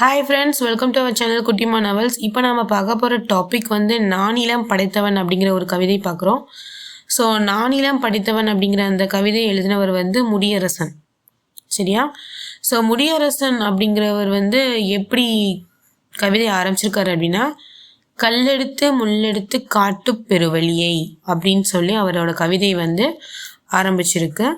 Hi friends welcome to our channel Kuttima novels இப்போ நம்ம பார்க்க போகிற டாபிக் வந்து நானிலம் படைத்தவன் அப்படிங்கிற ஒரு கவிதை பார்க்குறோம். ஸோ நானிலம் படைத்தவன் அப்படிங்கிற அந்த கவிதை எழுதினவர் வந்து முடியரசன். சரியா? ஸோ முடியரசன் அப்படிங்கிறவர் வந்து எப்படி கவிதை ஆரம்பிச்சிருக்காரு அப்படின்னா கல்லெடுத்து முள்ளெடுத்து காட்டு பெருவழியை அப்படின்னு சொல்லி அவரோட கவிதை வந்து ஆரம்பிச்சிருக்கு.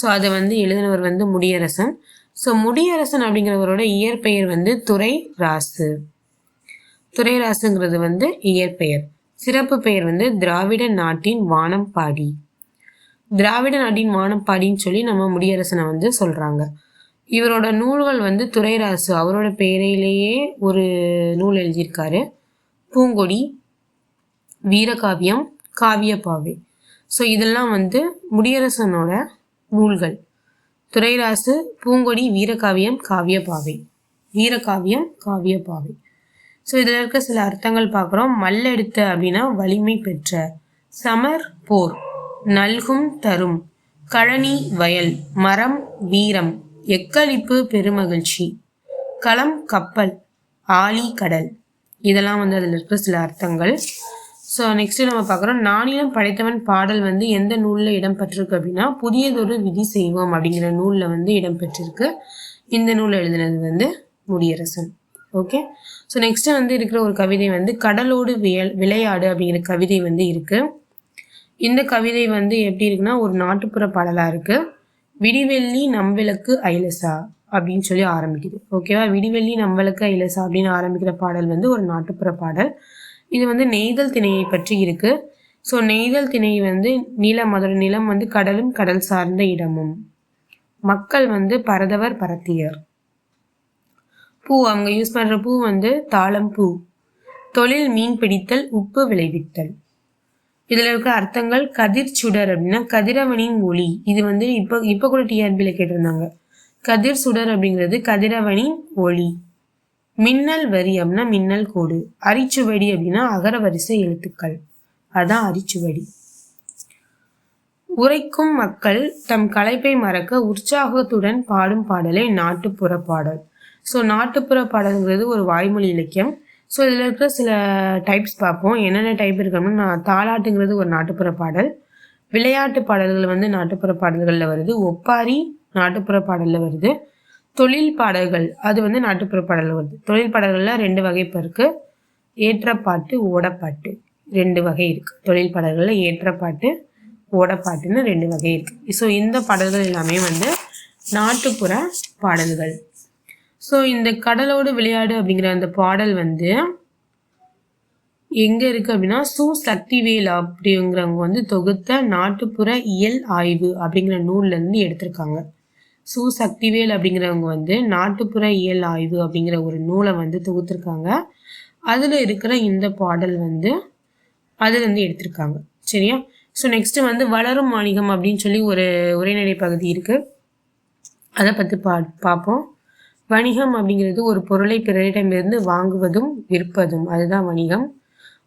ஸோ அதை வந்து எழுதினவர் வந்து முடியரசன். ஸோ முடியரசன் அப்படிங்கிறவரோட இயற்பெயர் வந்து துறை ராசு துறை ராசுங்கிறது வந்து இயற்பெயர். சிறப்பு பெயர் வந்து திராவிட நாட்டின் வானம்பாடி. திராவிட நாட்டின் வானம்பாடின்னு சொல்லி நம்ம முடியரசனை வந்து சொல்கிறாங்க இவரோட நூல்கள் வந்து துறைராசு அவரோட பெயரிலேயே ஒரு நூல் எழுதியிருக்காரு. பூங்கொடி வீரகாவியம் காவியப்பாவை. ஸோ இதெல்லாம் வந்து முடியரசனோட நூல்கள். துரைராசு பூங்கொடி வீரகாவியம் காவியப்பாவை வீரகாவியம் காவியப்பாவை ஸோ இதில் இருக்க சில அர்த்தங்கள் பார்க்குறோம். மல்லெடுத்த அப்படின்னா வலிமை பெற்ற. சமர் போர். நல்கும் தரும். கழனி வயல். மரம் வீரம். எக்களிப்பு பெருமகிழ்ச்சி. களம் கப்பல். ஆழி கடல். இதெல்லாம் வந்து அதில் இருக்கிற சில அர்த்தங்கள். ஸோ நெக்ஸ்ட்டு நம்ம பார்க்குறோம். நானிலும் படைத்தவன் பாடல் வந்து எந்த நூலில் இடம்பெற்றிருக்கு அப்படின்னா புதியதொரு விதி செய்வோம் அப்படிங்கிற நூலில் வந்து இடம்பெற்றிருக்கு. இந்த நூல் எழுதினது வந்து முடியரசன். ஓகே ஸோ நெக்ஸ்ட்டு வந்து இருக்கிற ஒரு கவிதை வந்து கடலோடு வியல் விளையாடு அப்படிங்கிற கவிதை வந்து இருக்குது இந்த கவிதை வந்து எப்படி இருக்குன்னா ஒரு நாட்டுப்புற பாடலாக இருக்குது விடிவெள்ளி நம்பளுக்கு ஐலசா அப்படின்னு சொல்லி ஆரம்பிக்குது. ஓகேவா விடிவெள்ளி நம்விளக்கு ஐலசா அப்படின்னு ஆரம்பிக்கிற பாடல் வந்து ஒரு நாட்டுப்புற பாடல். இது வந்து நெய்தல் திணையை பற்றி இருக்கு. ஸோ நெய்தல் திணை வந்து நிலம் அதோட நிலம் வந்து கடலும் கடல் சார்ந்த இடமும். மக்கள் வந்து பரதவர் பரத்தியர். பூ அவங்க யூஸ் பண்ணுற பூ வந்து தாளம் பூ. தொழில் மீன் பிடித்தல் உப்பு விளைவித்தல். இதில் இருக்க அர்த்தங்கள் கதிர் சுடர் அப்படின்னா கதிரவனின் ஒளி. இது வந்து இப்போ இப்போ கூட டிஆர்பியில் கேட்டிருந்தாங்க. கதிர் சுடர் அப்படிங்கிறது கதிரவனின் ஒளி. மின்னல் வரி அப்படின்னா மின்னல் கோடு. அரிச்சுவடி அப்படின்னா அகர வரிசை எழுத்துக்கள். அதான் அரிச்சுவடி. உரைக்கும் மக்கள் தம் களைப்பை மறக்க உற்சாகத்துடன் பாடும் பாடலை நாட்டுப்புற பாடல். ஸோ நாட்டுப்புற பாடல்ங்கிறது ஒரு வாய்மொழி இலக்கியம். ஸோ இதில் இருக்கிற சில டைப்ஸ் பார்ப்போம். என்னென்ன டைப் இருக்கணும்னா நான் தாலாட்டுங்கிறது ஒரு நாட்டுப்புற பாடல். விளையாட்டு பாடல்கள் வந்து நாட்டுப்புற பாடல்களில் வருது. ஒப்பாரி நாட்டுப்புற பாடலில் வருது. தொழில் பாடல்கள். அது வந்து நாட்டுப்புற பாடல் வருது தொழில் பாடல்களில் ரெண்டு வகை இப்போ இருக்குது ஏற்றப்பாட்டு ஓடப்பாட்டு. ரெண்டு வகை இருக்குது தொழில் பாடல்களில் ஏற்றப்பாட்டு ஓடப்பாட்டுன்னு ரெண்டு வகை இருக்குது ஸோ இந்த பாடல்கள் எல்லாமே வந்து நாட்டுப்புற பாடல்கள். ஸோ இந்த கடலோடு விளையாடு அப்படிங்கிற அந்த பாடல் வந்து எங்கே இருக்குது அப்படின்னா சு சக்திவேல் அப்படிங்கிறவங்க வந்து தொகுத்த நாட்டுப்புற இயல் ஆய்வு அப்படிங்கிற நூல்லேருந்து எடுத்திருக்காங்க. சு சக்திவேல் அப்படிங்கிறவங்க வந்து நாட்டுப்புற இயல் ஆய்வு அப்படிங்கிற ஒரு நூலை வந்து தொகுத்துருக்காங்க. அதில் இருக்கிற இந்த பாடல் வந்து அதுலேருந்து எடுத்திருக்காங்க. சரியா? ஸோ நெக்ஸ்ட்டு வந்து வளரும் வாணிகம் அப்படின்னு சொல்லி ஒரு உரைநடை பகுதி இருக்குது அதை பற்றி பா பார்ப்போம். வணிகம் அப்படிங்கிறது ஒரு பொருளை பிறரிடமிருந்து வாங்குவதும் விற்பதும். அதுதான் வணிகம்.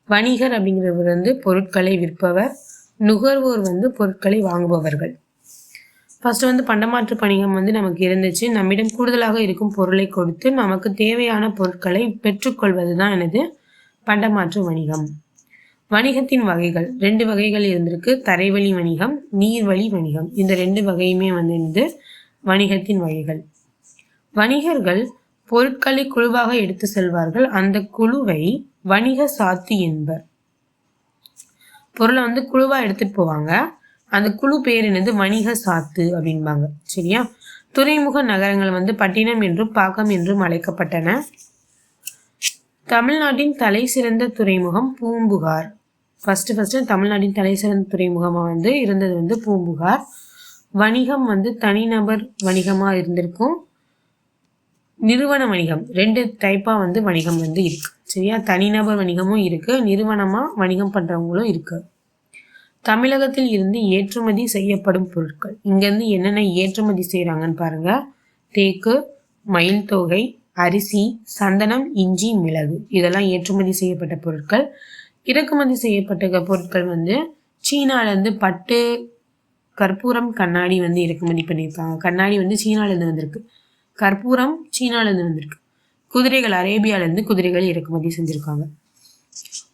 வணிகர் அப்படிங்கிறவர் வந்து பொருட்களை விற்பவர். நுகர்வோர் வந்து பொருட்களை வாங்குபவர்கள். ஃபஸ்ட்டு வந்து பண்டமாற்று வணிகம் வந்து நமக்கு இருந்துச்சு. நம்மிடம் கூடுதலாக இருக்கும் பொருளை கொடுத்து நமக்கு தேவையான பொருட்களை பெற்றுக்கொள்வது தான் எனது பண்டமாற்று வணிகம். வணிகத்தின் வகைகள். ரெண்டு வகைகள் இருந்திருக்கு. தரைவழி வணிகம் நீர்வழி வணிகம். இந்த ரெண்டு வகையுமே வந்து வணிகத்தின் வகைகள். வணிகர்கள் பொருட்களை குழுவாக எடுத்து செல்வார்கள். அந்த குழுவை வணிக சாத்து என்பர். பொருளை வந்து குழுவாக எடுத்துட்டு போவாங்க. அந்த குழு பேர் என்னது? வணிக சாத்து அப்படின்பாங்க சரியா? துறைமுக நகரங்கள் வந்து பட்டினம் என்றும் பாக்கம் என்றும் அழைக்கப்பட்டன. தமிழ்நாட்டின் தலை சிறந்த துறைமுகம் பூம்புகார். ஃபர்ஸ்ட் ஃபர்ஸ்ட் தமிழ்நாட்டின் தலை சிறந்த துறைமுகமாக வந்து இருந்தது வந்து பூம்புகார். வணிகம் வந்து தனிநபர் வணிகமாக இருந்திருக்கும். நிறுவன வணிகம் ரெண்டு டைப்பாக வந்து வணிகம் வந்து இருக்கு. சரியா? தனிநபர் வணிகமும் இருக்கு நிறுவனமாக வணிகம் பண்ணுறவங்களும் இருக்குது தமிழகத்தில் இருந்து ஏற்றுமதி செய்யப்படும் பொருட்கள். இங்கேருந்து என்னென்ன ஏற்றுமதி செய்கிறாங்கன்னு பாருங்க. தேக்கு மயில் தொகை அரிசி சந்தனம் இஞ்சி மிளகு. இதெல்லாம் ஏற்றுமதி செய்யப்பட்ட பொருட்கள். இறக்குமதி செய்யப்பட்ட பொருட்கள் வந்து சீனாலேருந்து பட்டு கற்பூரம் கண்ணாடி வந்து இறக்குமதி பண்ணியிருக்காங்க கண்ணாடி வந்து சீனாலேருந்து வந்திருக்கு. கற்பூரம் சீனாலேருந்து வந்திருக்கு. குதிரைகள் அரேபியாலேருந்து குதிரைகள் இறக்குமதி செஞ்சுருக்காங்க.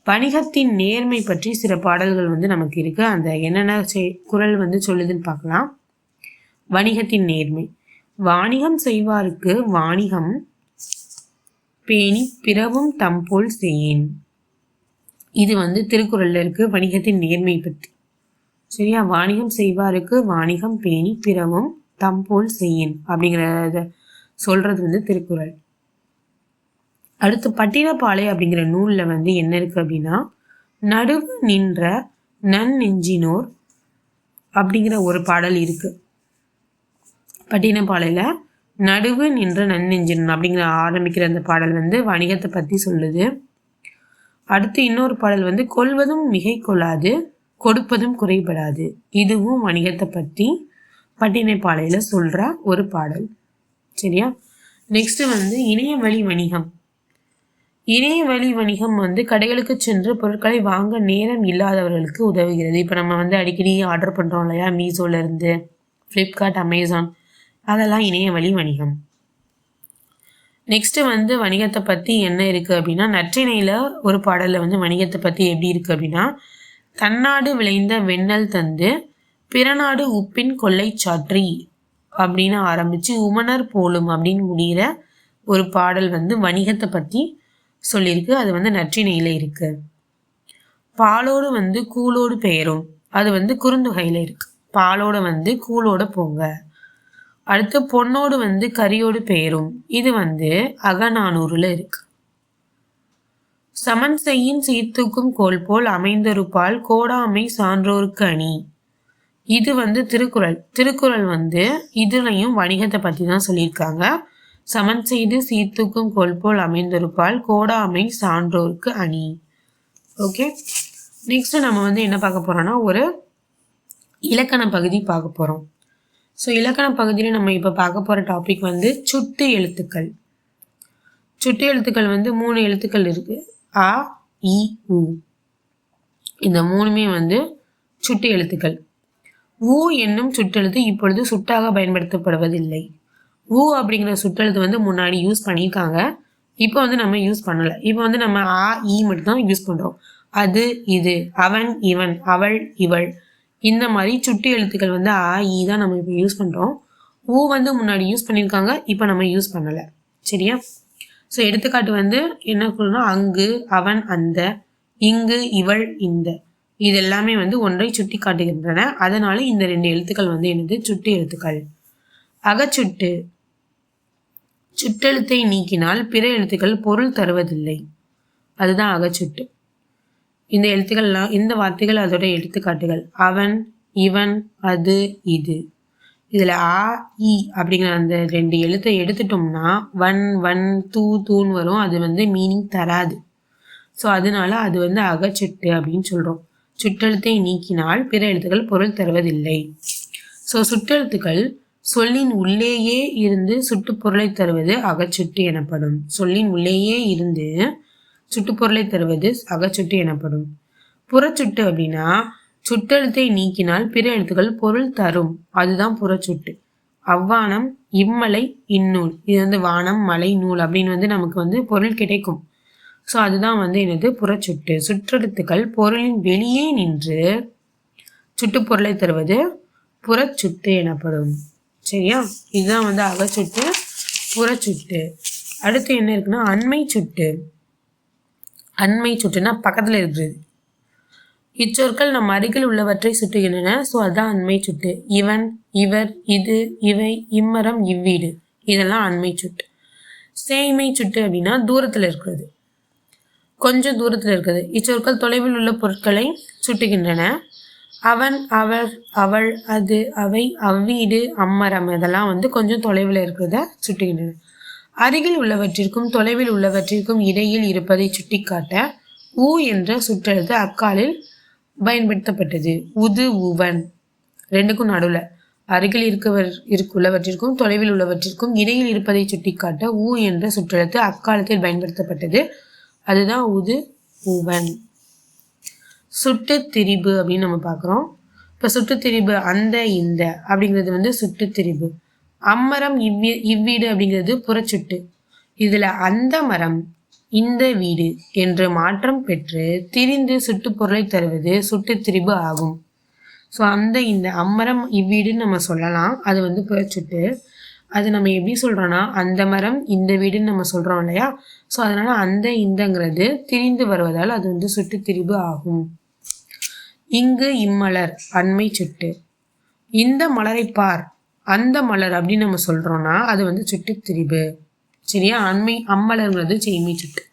வணிகத்தின் நேர்மை பற்றி சில பாடல்கள் வந்து நமக்கு இருக்குது அந்த என்னென்ன குரல் வந்து சொல்லுதுன்னு பார்க்கலாம். வணிகத்தின் நேர்மை. வாணிகம் செய்வாருக்கு வாணிகம் பேணி பிறவும் தம்போல் செய்யேன். இது வந்து திருக்குறளில் இருக்குது வணிகத்தின் நேர்மை பற்றி. சரியா? வாணிகம் செய்வாருக்கு வாணிகம் பேணி பிறவும் தம்போல் செய்யேன் அப்படிங்கிறத சொல்கிறது வந்து திருக்குறள். அடுத்து பட்டினப்பாலை அப்படிங்கிற நூலில் வந்து என்ன இருக்குது அப்படின்னா நடுவு நின்ற நன் நெஞ்சினோர் அப்படிங்கிற ஒரு பாடல் இருக்குது பட்டினப்பாலையில் நடுவு நின்ற நன்னெஞ்சினோர் அப்படிங்கிற ஆரம்பிக்கிற அந்த பாடல் வந்து வணிகத்தை பற்றி சொல்லுது. அடுத்து இன்னொரு பாடல் வந்து கொள்வதும் மிகை கொள்ளாது கொடுப்பதும் குறைபடாது. இதுவும் வணிகத்தை பற்றி பட்டினைப்பாளையில் சொல்கிற ஒரு பாடல். சரியா? நெக்ஸ்ட்டு வந்து இணையவழி வணிகம். இணைய வழி வணிகம் வந்து கடைகளுக்கு சென்று பொருட்களை வாங்க நேரம் இல்லாதவர்களுக்கு உதவுகிறது. இப்போ நம்ம வந்து அடிக்கடி ஆர்டர் பண்ணுறோம் இல்லையா? மீசோலேருந்து ஃப்ளிப்கார்ட் அமேசான் அதெல்லாம் இணைய வழி வணிகம். நெக்ஸ்ட்டு வந்து வணிகத்தை பற்றி என்ன இருக்குது அப்படின்னா நற்றினையில் ஒரு பாடலில் வந்து வணிகத்தை பற்றி எப்படி இருக்குது அப்படின்னா தன்னாடு விளைந்த வெண்ணல் தந்து பிறநாடு உப்பின் கொள்ளை சாற்றி அப்படின்னு ஆரம்பித்து உமனர் போலும் அப்படின்னு முடிகிற ஒரு பாடல் வந்து வணிகத்தை பற்றி சொல்லியிருக்கு. அது வந்து நற்றினையில் இருக்குது பாலோடு வந்து கூலோடு பெயரும். அது வந்து குறுந்தொகையில் இருக்கு. பாலோடு வந்து கூலோட போங்க. அடுத்து பொண்ணோடு வந்து கரியோடு பெயரும். இது வந்து அகநானூறுல இருக்கு. சமன் செய்யின் சீர்தூக்கும் கோல் போல் அமைந்தொருப்பால் கோடாமை சான்றோருக்கு அணி. இது வந்து திருக்குறள். திருக்குறள் வந்து இதுலையும் வணிகத்தை பற்றி தான் சொல்லியிருக்காங்க. சமன் செய்து சீர்தூக்கும் கோல் போல் அமைந்தொருப்பால் கோடாமை சான்றோர்க்கு அணி. ஓகே நெக்ஸ்ட் நம்ம வந்து என்ன பார்க்க போறோம்னா ஒரு இலக்கண பகுதி பார்க்க போகிறோம் ஸோ இலக்கண பகுதியில் நம்ம இப்போ பார்க்க போகிற டாபிக் வந்து சுட்டு எழுத்துக்கள். சுட்டு எழுத்துக்கள் வந்து மூணு எழுத்துக்கள் இருக்குது ஆ இ உ. இந்த மூணுமே வந்து சுட்டு எழுத்துக்கள். ஊ என்னும் சுட்டெழுத்து இப்பொழுது சுட்டாக பயன்படுத்தப்படுவதில்லை. ஊ அப்படிங்கிற சுற்றெழுத்து வந்து முன்னாடி யூஸ் பண்ணியிருக்காங்க. இப்போ வந்து நம்ம யூஸ் பண்ணலை. இப்போ வந்து நம்ம ஆ இ மட்டும்தான் யூஸ் பண்ணுறோம் அது இது அவன் இவன் அவள் இவள். இந்த மாதிரி சுட்டு எழுத்துக்கள் வந்து ஆ இ தான் நம்ம இப்போ யூஸ் பண்ணுறோம் ஊ வந்து முன்னாடி யூஸ் பண்ணியிருக்காங்க. இப்போ நம்ம யூஸ் பண்ணலை. சரியா? ஸோ எடுத்துக்காட்டு வந்து என்ன சொல்லணும் அங்கு அவன் அந்த இங்கு இவள் இந்த. இது எல்லாமே வந்து ஒன்றை சுட்டி காட்டுகின்றன. அதனால இந்த ரெண்டு எழுத்துக்கள் வந்து என்னது? சுட்டு எழுத்துக்கள். அகச்சுட்டு சுட்டெழுத்தை நீக்கினால் பிற எழுத்துக்கள் பொருள் தருவதில்லை. அதுதான் அகச்சுட்டு. இந்த எழுத்துக்கள்லாம் இந்த வார்த்தைகள் அதோட எடுத்துக்காட்டுகள். அவன் இவன் அது இது. இதில் ஆ இ அப்படிங்கிற அந்த ரெண்டு எழுத்தை எடுத்துட்டோம்னா வன் வன் தூ தூன்னு வரும். அது வந்து மீனிங் தராது. ஸோ அதனால அது வந்து அகச்சுட்டு அப்படின்னு சொல்கிறோம் சுற்றெழுத்தை நீக்கினால் பிற எழுத்துக்கள் பொருள் தருவதில்லை. ஸோ சுற்றெழுத்துக்கள் சொல்லின் உள்ளேயே இருந்து சுட்டுப்பொருளை தருவது அகச்சுட்டு எனப்படும். சொல்லின் உள்ளேயே இருந்து சுட்டுப்பொருளை தருவது அகச்சுட்டு எனப்படும். புறச்சுட்டு அப்படின்னா சுட்டெழுத்தை நீக்கினால் பிற எழுத்துக்கள் பொருள் தரும். அதுதான் புறச்சுட்டு. அவ்வானம் இம்மலை இந்நூல். இது வந்து வானம் மலை நூல் அப்படின்னு வந்து நமக்கு வந்து பொருள் கிடைக்கும். ஸோ அதுதான் வந்து எனது புறச்சுட்டு. சுற்றெழுத்துக்கள் பொருளின் வெளியே நின்று சுட்டுப்பொருளை தருவது புறச்சுட்டு எனப்படும். சரியா இதுதான் வந்து அகச்சுட்டு புறச்சுட்டு. அடுத்து என்ன இருக்குன்னா அண்மை சுட்டு அண்மை சுட்டுனா பக்கத்தில் இருக்கிறது. இச்சொற்கள் நம் அருகில் உள்ளவற்றை சுட்டுகின்றன. ஸோ அதுதான் அண்மை சுட்டு இவன் இவர் இது இவை இம்மரம் இவ்வீடு. இதெல்லாம் அண்மை சுட்டு சேய்மை சுட்டு அப்படின்னா தூரத்தில் இருக்கிறது. கொஞ்சம் தூரத்தில் இருக்குது இச்சொற்கள் தொலைவில் உள்ள பொருட்களை சுட்டுகின்றன. அவன் அவர் அவள் அது அவை அவ்வீடு அம்மரம் இதெல்லாம் வந்து கொஞ்சம் தொலைவில் இருக்கிறத சுட்டுகின்றன அருகில் உள்ளவற்றிற்கும் தொலைவில் உள்ளவற்றிற்கும் இடையில் இருப்பதை சுட்டிக்காட்ட ஊ என்ற சுற்றெழுத்து அக்காலில் பயன்படுத்தப்பட்டது. உது உவன். ரெண்டுக்கும் நடுவில். அருகில் இருக்கவர் உள்ளவற்றிற்கும் தொலைவில் உள்ளவற்றிற்கும் இடையில் இருப்பதை சுட்டிக்காட்ட ஊ என்ற சுற்றெழுத்து அக்காலத்தில் பயன்படுத்தப்பட்டது. அதுதான் உது உவன். சுட்டு திரிபு அப்படின்னு நம்ம பார்க்குறோம். இப்போ சுட்டு திரிபு அந்த இந்த அப்படிங்கிறது வந்து சுட்டு திரிபு அம்மரம் இவ்வி இவ்வீடு அப்படிங்கிறது புறச்சுட்டு. இதில் அந்த மரம் இந்த வீடு என்று மாற்றம் பெற்று திரிந்து சுட்டுப்பொருளை தருவது சுட்டு திரிபு ஆகும். ஸோ அந்த இந்த அம்மரம் இவ்வீடுன்னு நம்ம சொல்லலாம். அது வந்து புறச்சுட்டு. அது நம்ம எப்படி சொல்கிறோன்னா அந்த மரம் இந்த வீடுன்னு நம்ம சொல்கிறோம் இல்லையா? ஸோ அதனால் அந்த இந்தங்கிறது திரிந்து வருவதால் அது வந்து சுட்டு திரிபு ஆகும். இங்கு இம்மலர் அண்மை சுட்டு. இந்த மலரை பார் அந்த மலர் அப்படின்னு நம்ம சொல்கிறோன்னா அது வந்து சுட்டு திரிபு சரியா? அண்மை அம்மலர்ங்கிறது செய்மை சுட்டு.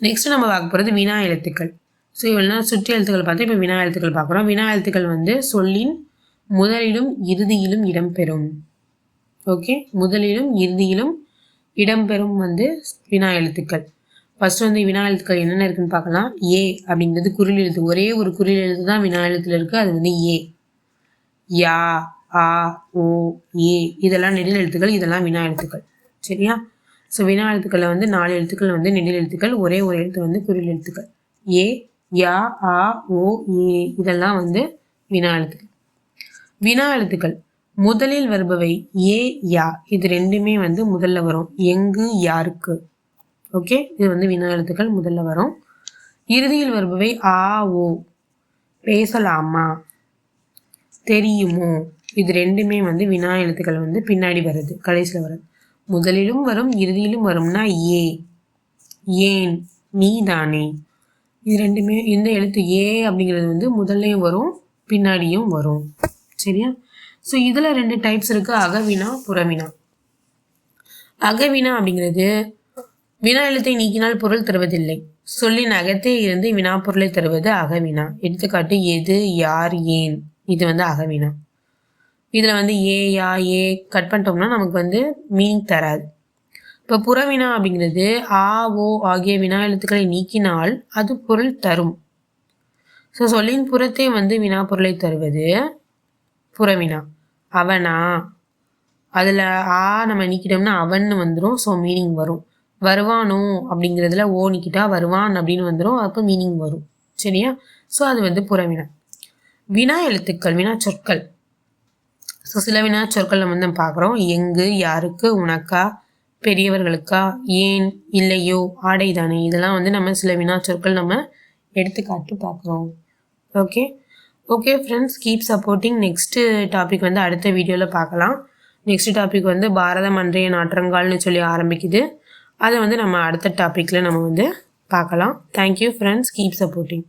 நெக்ஸ்ட் நம்ம பார்க்க போகிறது வினா எழுத்துக்கள். ஸோ இவ்வளோ சுற்றி எழுத்துக்கள் பார்த்து இப்போ வினா எழுத்துக்கள் பார்க்குறோம் வினா எழுத்துக்கள் வந்து சொல்லின் முதலிலும் இறுதியிலும் இடம்பெறும். ஓகே முதலிலும் இறுதியிலும் இடம்பெறும் வந்து வினா எழுத்துக்கள். ஃபஸ்ட்டு வந்து வினா எழுத்துக்கள் என்னென்ன இருக்குன்னு பார்க்கலாம். ஏ அப்படிங்கிறது குரில் எழுத்து. ஒரே ஒரு குரில் எழுத்து தான் வினா எழுத்தில் இருக்குது அது வந்து ஏ யா ஆ ஓ ஏ. இதெல்லாம் நெடில் எழுத்துக்கள். இதெல்லாம் வினா எழுத்துக்கள் சரியா? ஸோ வினா எழுத்துக்களில் வந்து நாலு எழுத்துக்கள் வந்து நெடில் எழுத்துக்கள். ஒரே ஒரு எழுத்து வந்து குரில் எழுத்துக்கள். ஏ யா ஆ ஓ ஏ. இதெல்லாம் வந்து வினா எழுத்துக்கள் வினா எழுத்துக்கள் முதலில் வருபவை ஏ யா. இது ரெண்டுமே வந்து முதல்ல வரும். எங்கு யாருக்கு? ஓகே? இது வந்து வினா எழுத்துக்கள் முதல்ல வரும். இறுதியில் வருபவை ஆ ஓ. பேசலாமா? தெரியுமோ? இது ரெண்டுமே வந்து வினா எழுத்துக்கள் வந்து பின்னாடி வருது கடைசியில் வருது முதலிலும் வரும் இறுதியிலும் வரும்னா ஏ. ஏன்? நீ தானே இது ரெண்டுமே இந்த எழுத்து ஏ அப்படிங்கிறது வந்து முதல்லையும் வரும் பின்னாடியும் வரும். சரியா? ஸோ இதில் ரெண்டு டைப்ஸ் இருக்குது அகவினா புறவினா. அகவினா அப்படிங்கிறது வினா எழுத்தை நீக்கினால் பொருள் தருவதில்லை. சொல்லின் அகத்தே இருந்து வினா பொருளை தருவது அகவினா. எடுத்துக்காட்டு எது யார் ஏன்? இது வந்து அகவினா. இதில் வந்து ஏ யா ஏ கட் பண்ணிட்டோம்னா நமக்கு வந்து மீனிங் தராது. இப்போ புறவினா அப்படிங்கிறது ஆ ஓ ஆகிய வினா எழுத்துக்களை நீக்கினால் அது பொருள் தரும். ஸோ சொல்லின் புறத்தே வந்து வினா பொருளை தருவது புறவினா. அவனா. அதில் ஆ நம்ம நீக்கிட்டோம்னா அவன் வந்துடும் ஸோ மீனிங் வரும். வருவானோ அப்படிங்கிறதுல ஓ நிக்கிட்டா வருவான் அப்படின்னு வந்துடும் அப்போ மீனிங் வரும். சரியா? ஸோ அது வந்து புறவினா. வினா எழுத்துக்கள் வினா சொற்கள். ஸோ சில வினா சொற்கள் நம்ம வந்து பார்க்குறோம். எங்கு யாருக்கு உனக்கா பெரியவர்களுக்கா ஏன் இல்லையோ ஆடை தானே? இதெல்லாம் வந்து நம்ம சில வினாச்சொற்கள் நம்ம எடுத்துக்காட்டு பார்க்குறோம். Okay okay friends keep supporting next topic வந்து அடுத்த வீடியோவில் பார்க்கலாம். நெக்ஸ்ட் டாபிக் வந்து பாரதம் அன்றைய நாற்றங்கால்னு சொல்லி ஆரம்பிக்குது. அதை வந்து நம்ம அடுத்த டாப்பிக்கில் நம்ம வந்து பார்க்கலாம். Thank you friends keep supporting